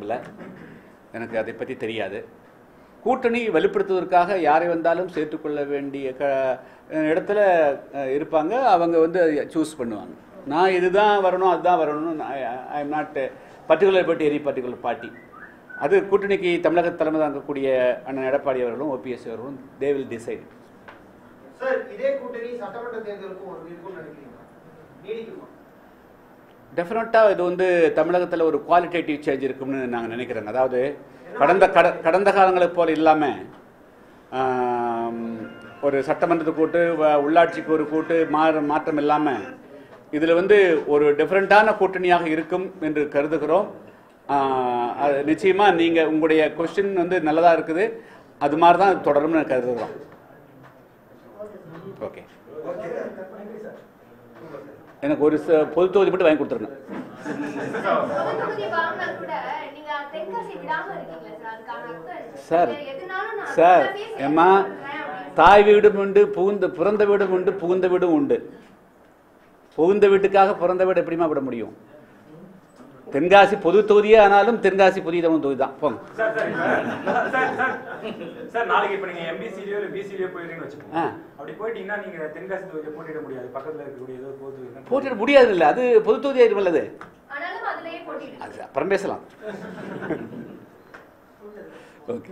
இல்லை. எனக்கு அதை பற்றி தெரியாது. கூட்டணி வலுப்படுத்துவதற்காக யாரை வந்தாலும் சேர்த்துக்கொள்ள வேண்டிய க இடத்துல இருப்பாங்க. அவங்க வந்து சூஸ் பண்ணுவாங்க. நான் இதுதான் வரணும் அதுதான் வரணும்னு I am not particular but any particular party அது கூட்டணிக்கு தமிழக தலைமை தாங்கக்கூடிய அண்ணன் எடப்பாடி அவர்களும் ஓபிஎஸ் அவர்களும் தே வில் டிசைட் சார் இதே கூட்டணி சட்டமன்ற தேர்தலுக்கும் நீடிக்குமா? டெஃபினட்டாக இது வந்து தமிழகத்தில் ஒரு குவாலிட்டேட்டிவ் சேஞ்ச் இருக்கும்னு நாங்கள் நினைக்கிறோங்க. அதாவது கடந்த கட கடந்த காலங்களைப் போல இல்லாமல் ஒரு சட்டமன்றத்து கூட்டு உள்ளாட்சிக்கு ஒரு கூட்டு மாற மாற்றம் இல்லாமல் இதில் வந்து ஒரு டிஃப்ரெண்ட்டான கூட்டணியாக இருக்கும் என்று கருதுகிறோம். அது நிச்சயமாக நீங்கள் உங்களுடைய கொஸ்டின் வந்து நல்லதாக இருக்குது. அது மாதிரி தான் தொடரும்னு கருதுகிறோம். ஓகே எனக்கு ஒரு ச- பொது தொகுதி மட்டும் வாங்கி கொடுத்துருங்க. சார் சார் நீங்க ஏம்மா தாய் வீடும் உண்டு புகுந்த பிறந்த வீடும் உண்டு புகுந்த வீடும் உண்டு. புகுந்த வீட்டுக்காக பிறந்த வீடு எப்படிமா விட முடியும்? தென்காசி பொது தொகுதியே ஆனாலும் தென்காசி புதிய தமிழ் தொகுதி தான். போங்க. சார் சார் இப்ப- சார் சார் சார் நாளைக்கு இப்ப நீங்க எம்பிசிலியோ இல்ல பிசிலியோ போயிருக்கீங்கன்னு வச்சுக்கோங்க. அப்படி போயிட்டீங்கன்னா நீங்க தென்காசி தொகுதியில போட்டியிட முடியாது. பக்கத்துல இருக்கக்கூடிய ஏதோ பொது போட்டிட முடியாது இல்லை அது பொது தொகுதியாக அதுலயே போட்டிட்டு அது அப்புறம் பேசலாம். ஓகே.